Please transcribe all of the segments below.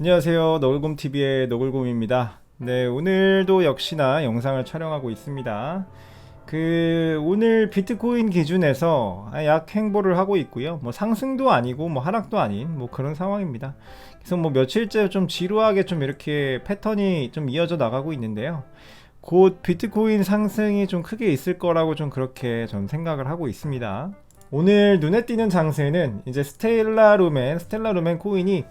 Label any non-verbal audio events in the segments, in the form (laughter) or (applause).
안녕하세요. 너굴곰TV의 너굴곰입니다. 네, 오늘도 역시나 영상을 촬영하고 있습니다. 그, 오늘 비트코인 기준에서 약 행보를 하고 있고요. 뭐 상승도 아니고 뭐 하락도 아닌 뭐 그런 상황입니다. 그래서 뭐 며칠째 좀 지루하게 좀 이렇게 패턴이 좀 이어져 나가고 있는데요. 곧 비트코인 상승이 좀 크게 있을 거라고 좀 그렇게 전 생각을 하고 있습니다. 오늘 눈에 띄는 장세는 이제 스텔라 루멘, 스텔라 루멘 코인이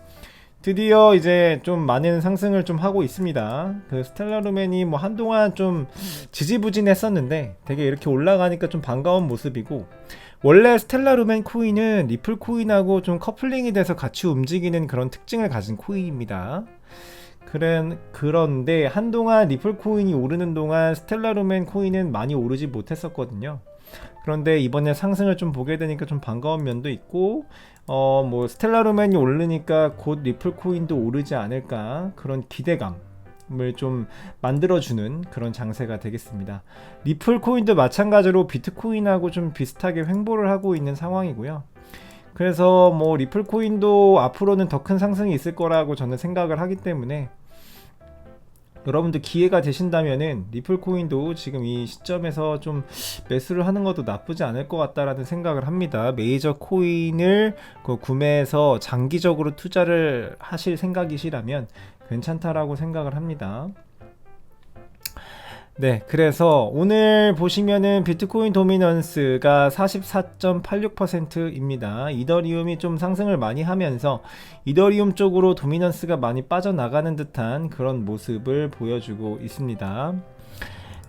드디어 이제 좀 많은 상승을 좀 하고 있습니다. 그 스텔라 루멘이 뭐 한동안 좀 지지부진했었는데 되게 이렇게 올라가니까 좀 반가운 모습이고 원래 스텔라 루멘 코인은 리플 코인하고 좀 커플링이 돼서 같이 움직이는 그런 특징을 가진 코인입니다. 그런 그런데 한동안 리플 코인이 오르는 동안 스텔라 루멘 코인은 많이 오르지 못했었거든요. 그런데 이번에 상승을 좀 보게 되니까 좀 반가운 면도 있고 어 뭐 스텔라 루멘이 오르니까 곧 리플 코인도 오르지 않을까 그런 기대감 을 좀 만들어주는 그런 장세가 되겠습니다. 리플 코인도 마찬가지로 비트코인하고 좀 비슷하게 횡보를 하고 있는 상황이고요. 그래서 뭐 리플 코인도 앞으로는 더 큰 상승이 있을 거라고 저는 생각을 하기 때문에 여러분들 기회가 되신다면은 리플 코인도 지금 이 시점에서 좀 매수를 하는 것도 나쁘지 않을 것 같다라는 생각을 합니다. 메이저 코인을 그 구매해서 장기적으로 투자를 하실 생각이시라면 괜찮다라고 생각을 합니다. 네, 그래서 오늘 보시면은 비트코인 도미넌스가 44.86%입니다. 이더리움이 좀 상승을 많이 하면서 이더리움 쪽으로 도미넌스가 많이 빠져나가는 듯한 그런 모습을 보여주고 있습니다.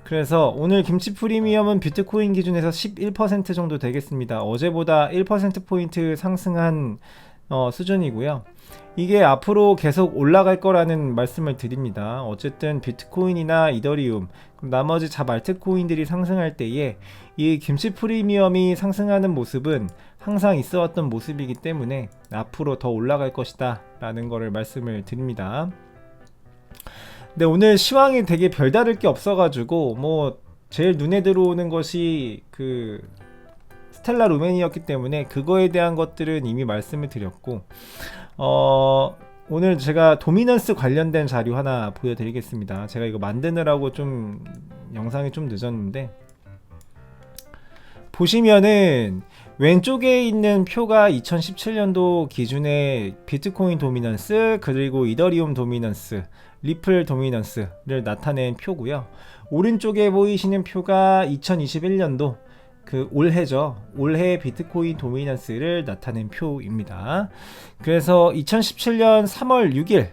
그래서 오늘 김치 프리미엄은 비트코인 기준에서 11% 정도 되겠습니다. 어제보다 1%포인트 상승한 어, 수준이고요. 이게 앞으로 계속 올라갈 거라는 말씀을 드립니다. 어쨌든 비트코인이나 이더리움, 나머지 잡 알트코인들이 상승할 때에 이 김치 프리미엄이 상승하는 모습은 항상 있어 왔던 모습이기 때문에 앞으로 더 올라갈 것이다 라는 거를 말씀을 드립니다. 네, 오늘 시황이 되게 별다를 게 없어가지고 뭐 제일 눈에 들어오는 것이 그 스텔라 루멘이었기 때문에 그거에 대한 것들은 이미 말씀을 드렸고 어 오늘 제가 도미넌스 관련된 자료 하나 보여드리겠습니다. 제가 이거 만드느라고 좀 영상이 좀 늦었는데 보시면은 왼쪽에 있는 표가 2017년도 기준의 비트코인 도미넌스 그리고 이더리움 도미넌스 리플 도미넌스를 나타낸 표고요. 오른쪽에 보이시는 표가 2021년도 그 올해죠. 올해 비트코인 도미넌스를 나타낸 표입니다. 그래서 2017년 3월 6일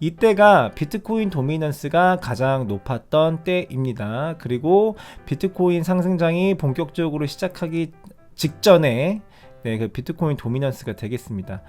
이때가 비트코인 도미넌스가 가장 높았던 때입니다. 그리고 비트코인 상승장이 본격적으로 시작하기 직전에 네, 그 비트코인 도미넌스가 되겠습니다.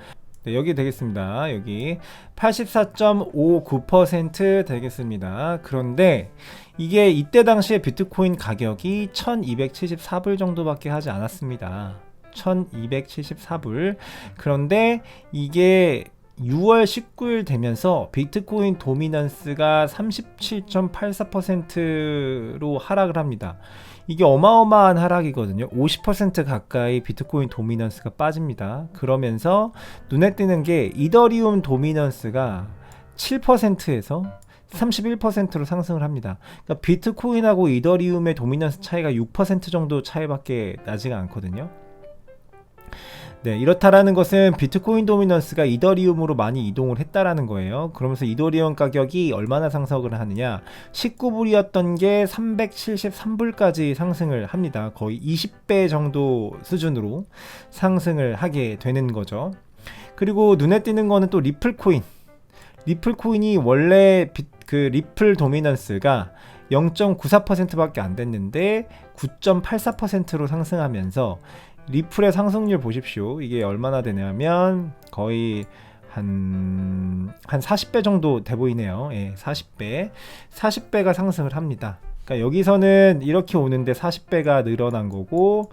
네, 여기 되겠습니다. 여기 84.59% 되겠습니다. 그런데 이게 이때 당시에 비트코인 가격이 1274불 정도밖에 하지 않았습니다. 1274불. 그런데 이게 6월 19일 되면서 비트코인 도미넌스가 37.84%로 하락을 합니다. 이게 어마어마한 하락이거든요. 50% 가까이 비트코인 도미넌스가 빠집니다. 그러면서 눈에 띄는 게 이더리움 도미넌스가 7%에서 31%로 상승을 합니다. 그러니까 비트코인하고 이더리움의 도미넌스 차이가 6% 정도 차이밖에 나지가 않거든요. 네, 이렇다라는 것은 비트코인 도미넌스가 이더리움으로 많이 이동을 했다라는 거예요. 그러면서 이더리움 가격이 얼마나 상승을 하느냐? 19불이었던 게 373불까지 상승을 합니다. 거의 20배 정도 수준으로 상승을 하게 되는 거죠. 그리고 눈에 띄는 거는 또 리플 코인. 리플 코인이 원래 비, 그 리플 도미넌스가 0.94%밖에 안 됐는데 9.84%로 상승하면서 리플의 상승률 보십시오. 이게 얼마나 되냐면 거의 한, 한 40배 정도 돼 보이네요. 예, 40배. 40배가 상승을 합니다. 그러니까 여기서는 이렇게 오는데 40배가 늘어난 거고,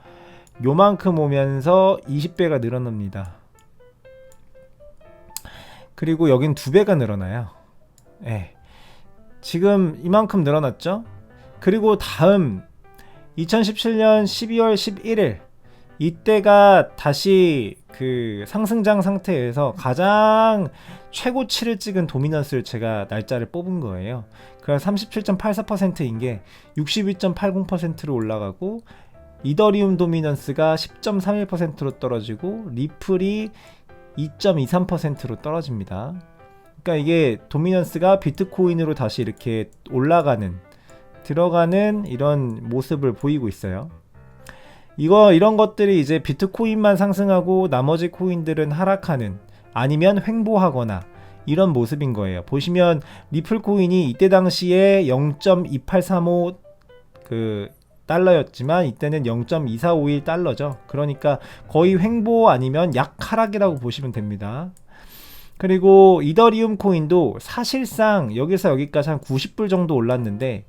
요만큼 오면서 20배가 늘어납니다. 그리고 여긴 두 배가 늘어나요. 예. 지금 이만큼 늘어났죠? 그리고 다음 2017년 12월 11일 이때가 다시 그 상승장 상태에서 가장 최고치를 찍은 도미넌스를 제가 날짜를 뽑은 거예요. 그래서 37.84%인 게 62.80%로 올라가고 이더리움 도미넌스가 10.31%로 떨어지고 리플이 2.23%로 떨어집니다. 그러니까 이게 도미넌스가 비트코인으로 다시 이렇게 올라가는 들어가는 이런 모습을 보이고 있어요. 이거 이런 것들이 이제 비트코인만 상승하고 나머지 코인들은 하락하는 아니면 횡보하거나 이런 모습인 거예요. 보시면 리플 코인이 이때 당시에 0.2835 그 달러였지만 이때는 0.2451 달러죠. 그러니까 거의 횡보 아니면 약 하락이라고 보시면 됩니다. 그리고 이더리움 코인도 사실상 여기서 여기까지 한 90불 정도 올랐는데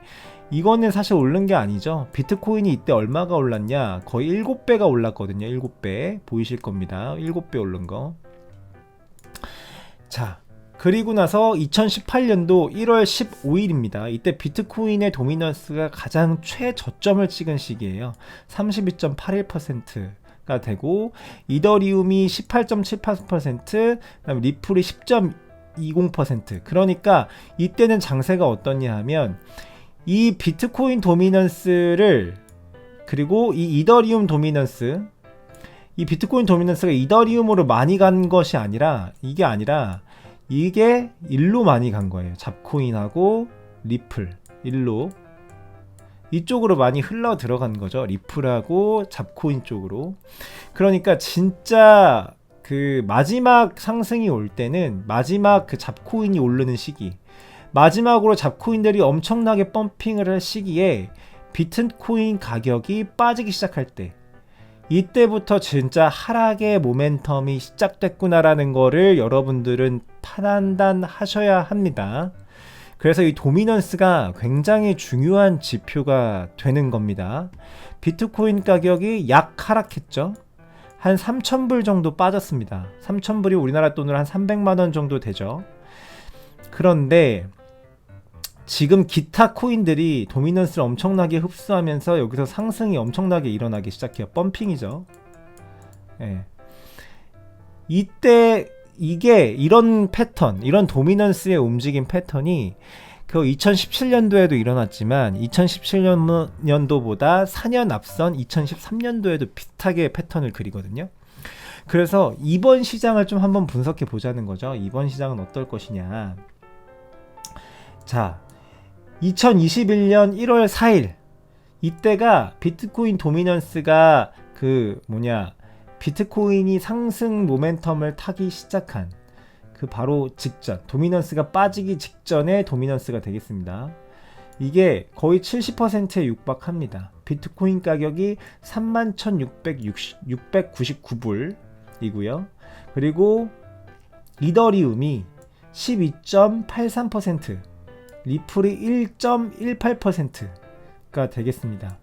이거는 사실 오른 게 아니죠. 비트코인이 이때 얼마가 올랐냐? 거의 7배가 올랐거든요. 7배. 보이실 겁니다. 7배 오른 거. 자, 그리고 나서 2018년도 1월 15일입니다. 이때 비트코인의 도미넌스가 가장 최저점을 찍은 시기예요. 32.81%가 되고 이더리움이 18.78%, 그다음에 리플이 10.20%. 그러니까 이때는 장세가 어떻냐 하면 이 비트코인 도미넌스를 그리고 이 이더리움 도미넌스 이 비트코인 도미넌스가 이더리움으로 많이 간 것이 아니라 이게 아니라 이게 일로 많이 간 거예요. 잡코인하고 리플 일로 이쪽으로 많이 흘러 들어간 거죠. 리플하고 잡코인 쪽으로. 그러니까 진짜 그 마지막 상승이 올 때는 마지막 그 잡코인이 오르는 시기. 마지막으로 잡코인들이 엄청나게 펌핑을 할 시기에 비트코인 가격이 빠지기 시작할 때 이때부터 진짜 하락의 모멘텀이 시작됐구나라는 거를 여러분들은 판단하셔야 합니다. 그래서 이 도미넌스가 굉장히 중요한 지표가 되는 겁니다. 비트코인 가격이 약 하락했죠. 한 3,000불 정도 빠졌습니다. 3,000불이 우리나라 돈으로 한 300만 원 정도 되죠. 그런데 지금 기타 코인들이 도미넌스를 엄청나게 흡수하면서 여기서 상승이 엄청나게 일어나기 시작해요. 펌핑이죠. 예. 이때 이게 이런 패턴, 이런 도미넌스의 움직임 패턴이 그 2017년도에도 일어났지만 2017년도보다 4년 앞선 2013년도에도 비슷하게 패턴을 그리거든요. 그래서 이번 시장을 좀 한번 분석해 보자는 거죠. 이번 시장은 어떨 것이냐. 자, 2021년 1월 4일 이때가 비트코인 도미넌스가 그 뭐냐 비트코인이 상승 모멘텀을 타기 시작한 그 바로 직전 도미넌스가 빠지기 직전의 도미넌스가 되겠습니다. 이게 거의 70%에 육박합니다. 비트코인 가격이 31,699불이고요. 그리고 이더리움이 12.83% 리플이 1.18%가 되겠습니다.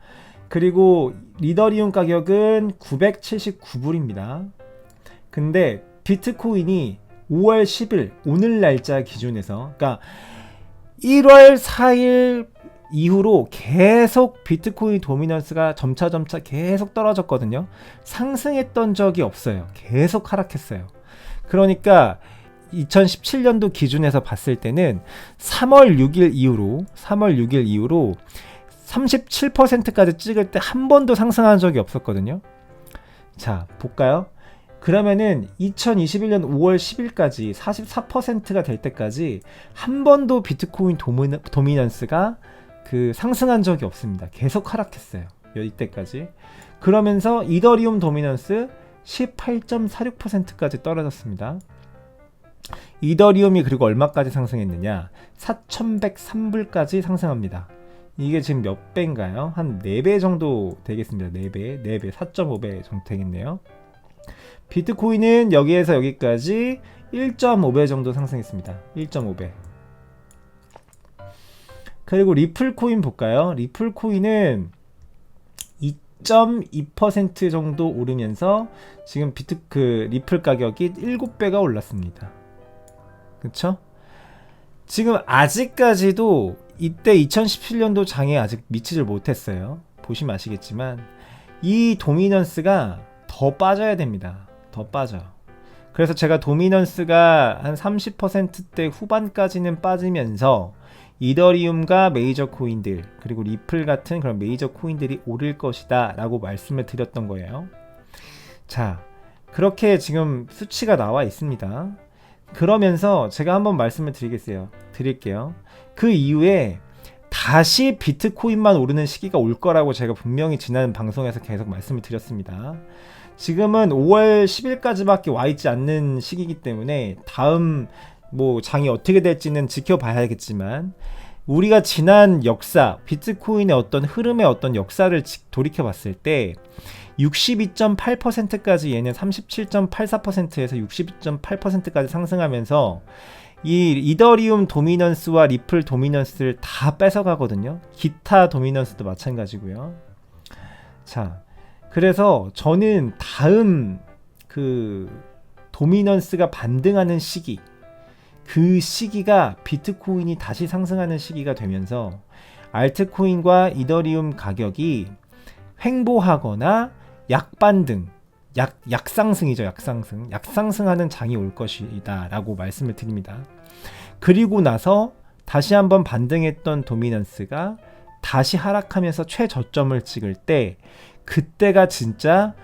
그리고 리더리움 가격은 979불입니다. 근데 비트코인이 5월 10일 오늘 날짜 기준에서 그러니까 1월 4일 이후로 계속 비트코인 도미넌스가 점차 점차 계속 떨어졌거든요. 상승했던 적이 없어요. 계속 하락했어요. 그러니까 2017년도 기준에서 봤을 때는 3월 6일 이후로 3월 6일 이후로 37%까지 찍을 때 한 번도 상승한 적이 없었거든요. 자, 볼까요? 그러면은 2021년 5월 10일까지 44%가 될 때까지 한 번도 비트코인 도미너, 도미넌스가 그 상승한 적이 없습니다. 계속 하락했어요. 이때까지. 그러면서 이더리움 도미넌스 18.46%까지 떨어졌습니다. 이더리움이 그리고 얼마까지 상승했느냐? 4,103불까지 상승합니다. 이게 지금 몇 배인가요? 한 4배 정도 되겠습니다. 4배, 4배, 4.5배 정도 되겠네요. 비트코인은 여기에서 여기까지 1.5배 정도 상승했습니다. 1.5배. 그리고 리플 코인 볼까요? 리플 코인은 2.2% 정도 오르면서 지금 비트 그 리플 가격이 7배가 올랐습니다. 그쵸? 지금 아직까지도 이때 2017년도 장에 아직 미치질 못했어요. 보시면 아시겠지만 이 도미넌스가 더 빠져야 됩니다. 더 빠져. 그래서 제가 도미넌스가 한 30%대 후반까지는 빠지면서 이더리움과 메이저 코인들 그리고 리플 같은 그런 메이저 코인들이 오를 것이다 라고 말씀을 드렸던 거예요. 자, 그렇게 지금 수치가 나와 있습니다. 그러면서 제가 한번 말씀을 드리겠어요. 드릴게요. 그 이후에 다시 비트코인만 오르는 시기가 올 거라고 제가 분명히 지난 방송에서 계속 말씀을 드렸습니다. 지금은 5월 10일까지밖에 와 있지 않는 시기이기 때문에 다음 뭐 장이 어떻게 될지는 지켜봐야겠지만 우리가 지난 역사 비트코인의 어떤 흐름의 어떤 역사를 돌이켜 봤을 때 62.8%까지 얘는 37.84%에서 62.8%까지 상승하면서 이 이더리움 도미넌스와 리플 도미넌스를 다 뺏어가거든요. 기타 도미넌스도 마찬가지고요. 자, 그래서 저는 다음 그 도미넌스가 반등하는 시기, 그 시기가 비트코인이 다시 상승하는 시기가 되면서 알트코인과 이더리움 가격이 횡보하거나 약반등, 약, 약상승이죠, 약상승. 약상승하는 장이 올 것이다. 라고 말씀을 드립니다. 그리고 나서 다시 한번 반등했던 도미넌스가 다시 하락하면서 최저점을 찍을 때, 그때가 진짜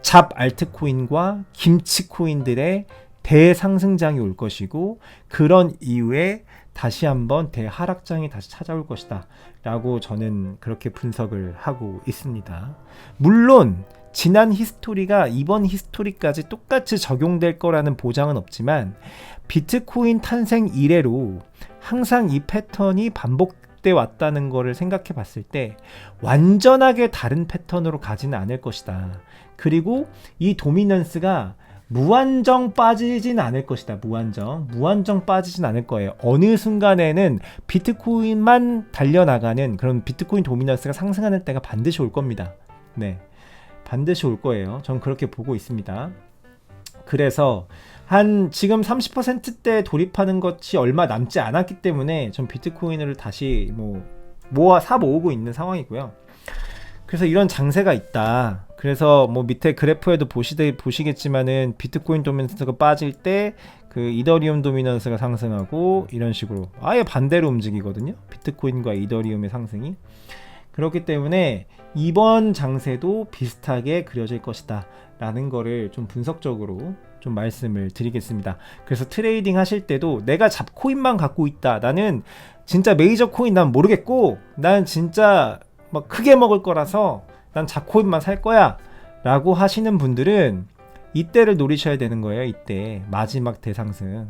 잡 알트코인과 김치코인들의 대상승장이 올 것이고, 그런 이후에 다시 한번 대하락장이 다시 찾아올 것이다. 라고 저는 그렇게 분석을 하고 있습니다. 물론, 지난 히스토리가 이번 히스토리까지 똑같이 적용될 거라는 보장은 없지만 비트코인 탄생 이래로 항상 이 패턴이 반복돼 왔다는 것을 생각해 봤을 때 완전하게 다른 패턴으로 가지는 않을 것이다. 그리고 이 도미넌스가 무한정 빠지진 않을 것이다. 무한정. 무한정 빠지진 않을 거예요. 어느 순간에는 비트코인만 달려나가는 그런 비트코인 도미넌스가 상승하는 때가 반드시 올 겁니다. 네. 반드시 올 거예요. 전 그렇게 보고 있습니다. 그래서 한 지금 30%대 돌입하는 것이 얼마 남지 않았기 때문에 전 비트코인을 다시 뭐 모아 사 모으고 있는 상황이고요. 그래서 이런 장세가 있다. 그래서 뭐 밑에 그래프에도 보시되 보시겠지만은 비트코인 도미넌스가 빠질 때 그 이더리움 도미넌스가 상승하고 이런 식으로 아예 반대로 움직이거든요. 비트코인과 이더리움의 상승이. 그렇기 때문에 이번 장세도 비슷하게 그려질 것이다 라는 거를 좀 분석적으로 좀 말씀을 드리겠습니다. 그래서 트레이딩 하실 때도 내가 잡코인만 갖고 있다. 나는 진짜 메이저 코인 난 모르겠고 난 진짜 막 크게 먹을 거라서 난 잡코인만 살 거야 라고 하시는 분들은 이때를 노리셔야 되는 거예요. 이때 마지막 대상승.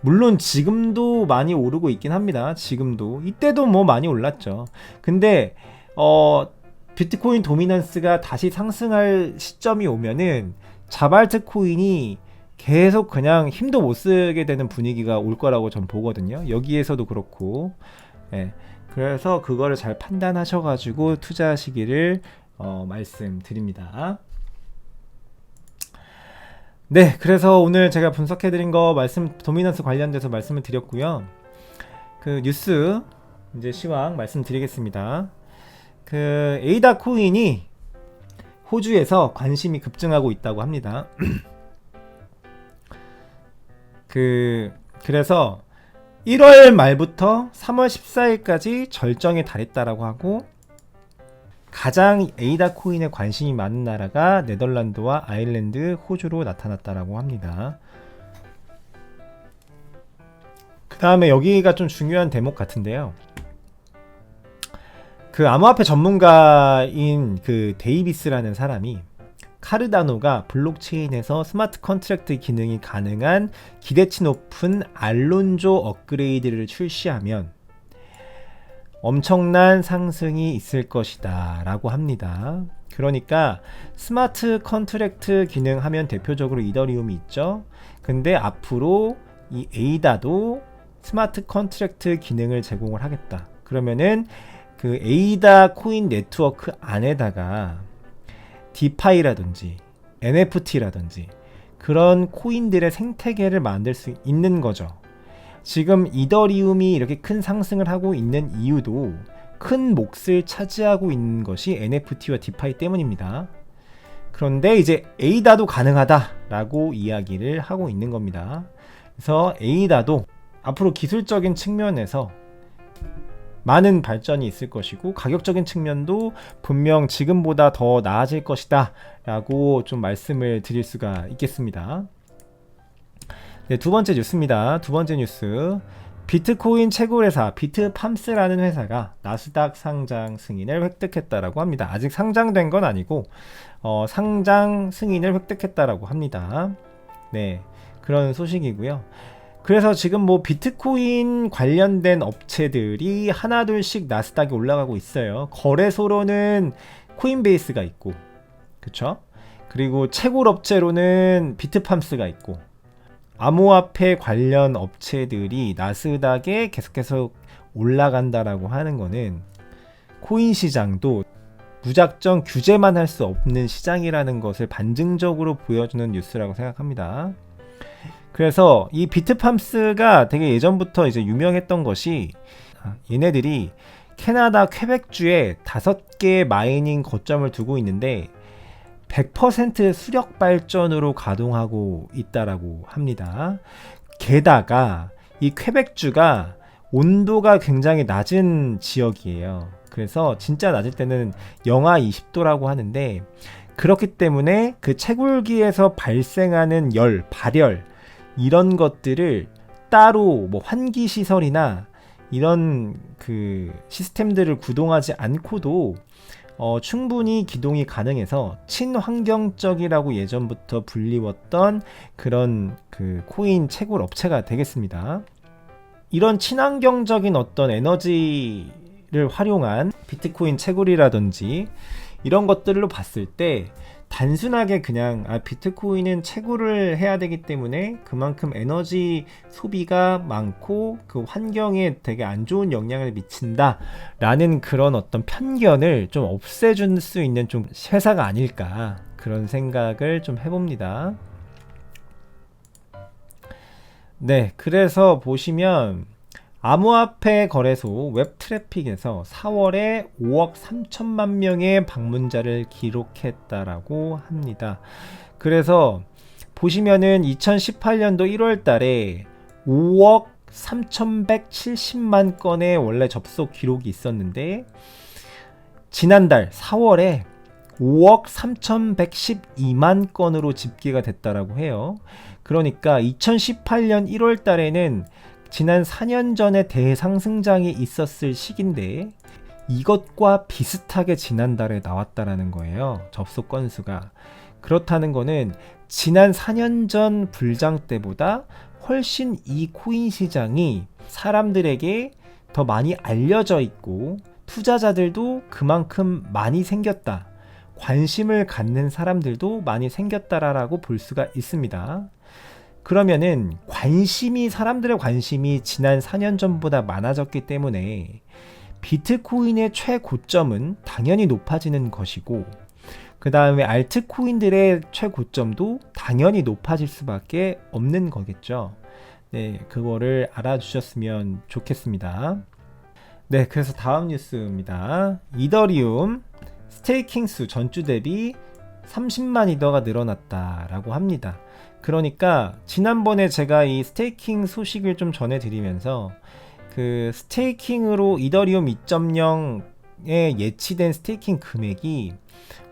물론 지금도 많이 오르고 있긴 합니다. 지금도 이때도 뭐 많이 올랐죠. 근데 어 비트코인 도미넌스가 다시 상승할 시점이 오면은 자발트 코인이 계속 그냥 힘도 못 쓰게 되는 분위기가 올 거라고 전 보거든요. 여기에서도 그렇고. 예. 그래서 그거를 잘 판단하셔가지고 투자하시기를 어, 말씀드립니다. 네, 그래서 오늘 제가 분석해드린 거 말씀 도미넌스 관련돼서 말씀을 드렸고요. 그 뉴스 이제 시황 말씀드리겠습니다. 그 에이다 코인이 호주에서 관심이 급증하고 있다고 합니다. (clears throat) 그 그래서 1월 말부터 3월 14일까지 절정에 달했다라고 하고 가장 에이다 코인에 관심이 많은 나라가 네덜란드와 아일랜드, 호주로 나타났다라고 합니다. 그 다음에 여기가 좀 중요한 대목 같은데요. 그 암호화폐 전문가인 그 데이비스라는 사람이 카르다노가 블록체인에서 스마트 컨트랙트 기능이 가능한 기대치 높은 알론조 업그레이드를 출시하면 엄청난 상승이 있을 것이다 라고 합니다. 그러니까 스마트 컨트랙트 기능 하면 대표적으로 이더리움이 있죠. 근데 앞으로 이 에이다도 스마트 컨트랙트 기능을 제공을 하겠다. 그러면은 그 에이다 코인 네트워크 안에다가 디파이라든지 NFT라든지 그런 코인들의 생태계를 만들 수 있는 거죠. 지금 이더리움이 이렇게 큰 상승을 하고 있는 이유도 큰 몫을 차지하고 있는 것이 NFT와 디파이 때문입니다. 그런데 이제 에이다도 가능하다라고 이야기를 하고 있는 겁니다. 그래서 에이다도 앞으로 기술적인 측면에서 많은 발전이 있을 것이고 가격적인 측면도 분명 지금보다 더 나아질 것이다 라고 좀 말씀을 드릴 수가 있겠습니다. 네, 두 번째 뉴스입니다. 두 번째 뉴스. 비트코인 채굴 회사 비트팜스라는 회사가 나스닥 상장 승인을 획득했다라고 합니다. 아직 상장된 건 아니고 어, 상장 승인을 획득했다라고 합니다. 네, 그런 소식이고요. 그래서 지금 뭐 비트코인 관련된 업체들이 하나둘씩 나스닥에 올라가고 있어요. 거래소로는 코인베이스가 있고, 그쵸? 그리고 채굴 업체로는 비트팜스가 있고, 암호화폐 관련 업체들이 나스닥에 계속해서 올라간다라고 하는 거는 코인 시장도 무작정 규제만 할 수 없는 시장이라는 것을 반증적으로 보여주는 뉴스라고 생각합니다. 그래서 이 비트팜스가 되게 예전부터 이제 유명했던 것이 아, 얘네들이 캐나다 퀘벡주에 다섯 개의 마이닝 거점을 두고 있는데 100% 수력 발전으로 가동하고 있다라고 합니다. 게다가 이 퀘벡주가 온도가 굉장히 낮은 지역이에요. 그래서 진짜 낮을 때는 영하 20도라고 하는데 그렇기 때문에 그 채굴기에서 발생하는 열, 발열 이런 것들을 따로 뭐 환기 시설이나 이런 그 시스템들을 구동하지 않고도 어, 충분히 기동이 가능해서 친환경적이라고 예전부터 불리웠던 그런 그 코인 채굴 업체가 되겠습니다. 이런 친환경적인 어떤 에너지를 활용한 비트코인 채굴이라든지 이런 것들로 봤을 때 단순하게 그냥 아, 비트코인은 채굴을 해야 되기 때문에 그만큼 에너지 소비가 많고 그 환경에 되게 안 좋은 영향을 미친다 라는 그런 어떤 편견을 좀 없애줄 수 있는 좀 회사가 아닐까 그런 생각을 좀 해봅니다. 네, 그래서 보시면 암호화폐 거래소 웹 트래픽에서 4월에 5억 3천만 명의 방문자를 기록했다라고 합니다. 그래서 보시면은 2018년도 1월 달에 5억 3,170만 건의 원래 접속 기록이 있었는데 지난달 4월에 5억 3,112만 건으로 집계가 됐다라고 해요. 그러니까 2018년 1월 달에는 지난 4년 전에 대상승장이 있었을 시기인데 이것과 비슷하게 지난달에 나왔다라는 거예요. 접속 건수가. 그렇다는 거는 지난 4년 전 불장 때보다 훨씬 이 코인 시장이 사람들에게 더 많이 알려져 있고 투자자들도 그만큼 많이 생겼다. 관심을 갖는 사람들도 많이 생겼다라고 볼 수가 있습니다. 그러면은 관심이 사람들의 관심이 지난 4년 전보다 많아졌기 때문에 비트코인의 최고점은 당연히 높아지는 것이고 그 다음에 알트코인들의 최고점도 당연히 높아질 수밖에 없는 거겠죠. 네, 그거를 알아주셨으면 좋겠습니다. 네, 그래서 다음 뉴스입니다. 이더리움 스테이킹 수 전주 대비 30만 이더가 늘어났다라고 합니다. 그러니까 지난번에 제가 이 스테이킹 소식을 좀 전해드리면서 그 스테이킹으로 이더리움 2.0에 예치된 스테이킹 금액이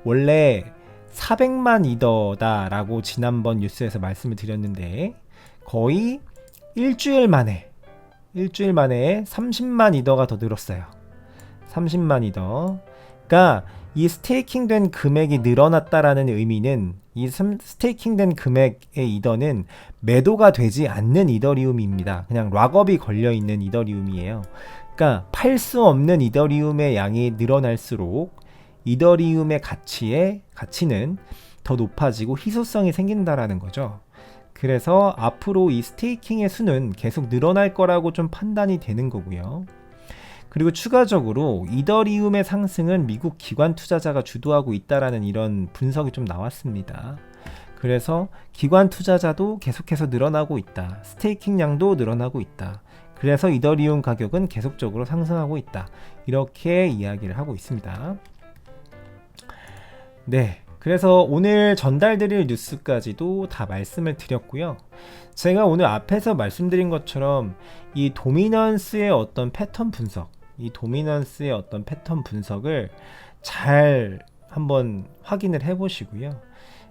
원래 400만 이더다라고 지난번 뉴스에서 말씀을 드렸는데 거의 일주일 만에 일주일 만에 30만 이더가 더 늘었어요. 30만 이더. 그러니까 이 스테이킹 된 금액이 늘어났다라는 의미는 이 스테이킹된 금액의 이더는 매도가 되지 않는 이더리움입니다. 그냥 락업이 걸려 있는 이더리움이에요. 그러니까 팔 수 없는 이더리움의 양이 늘어날수록 이더리움의 가치의 가치는 더 높아지고 희소성이 생긴다라는 거죠. 그래서 앞으로 이 스테이킹의 수는 계속 늘어날 거라고 좀 판단이 되는 거고요. 그리고 추가적으로 이더리움의 상승은 미국 기관 투자자가 주도하고 있다라는 이런 분석이 좀 나왔습니다. 그래서 기관 투자자도 계속해서 늘어나고 있다. 스테이킹량도 늘어나고 있다. 그래서 이더리움 가격은 계속적으로 상승하고 있다. 이렇게 이야기를 하고 있습니다. 네. 그래서 오늘 전달드릴 뉴스까지도 다 말씀을 드렸고요. 제가 오늘 앞에서 말씀드린 것처럼 이 도미넌스의 어떤 패턴 분석, 이 도미넌스의 어떤 패턴 분석을 잘 한번 확인을 해 보시고요.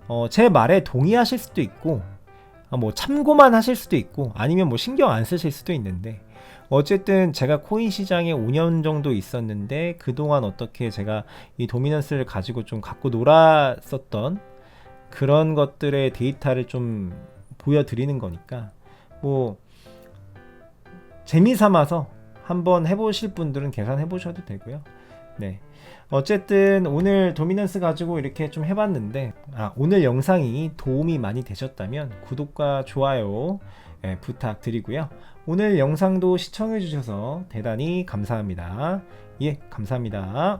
어, 제 말에 동의하실 수도 있고, 아, 뭐 참고만 하실 수도 있고, 아니면 뭐 신경 안 쓰실 수도 있는데, 어쨌든 제가 코인 시장에 5년 정도 있었는데 그동안 어떻게 제가 이 도미넌스를 가지고 좀 갖고 놀았었던 그런 것들의 데이터를 좀 보여드리는 거니까 뭐 재미 삼아서 한번 해보실 분들은 계산해 보셔도 되고요. 네. 어쨌든 오늘 도미넌스 가지고 이렇게 좀 해봤는데 아, 오늘 영상이 도움이 많이 되셨다면 구독과 좋아요 예, 부탁드리고요. 오늘 영상도 시청해 주셔서 대단히 감사합니다. 예, 감사합니다.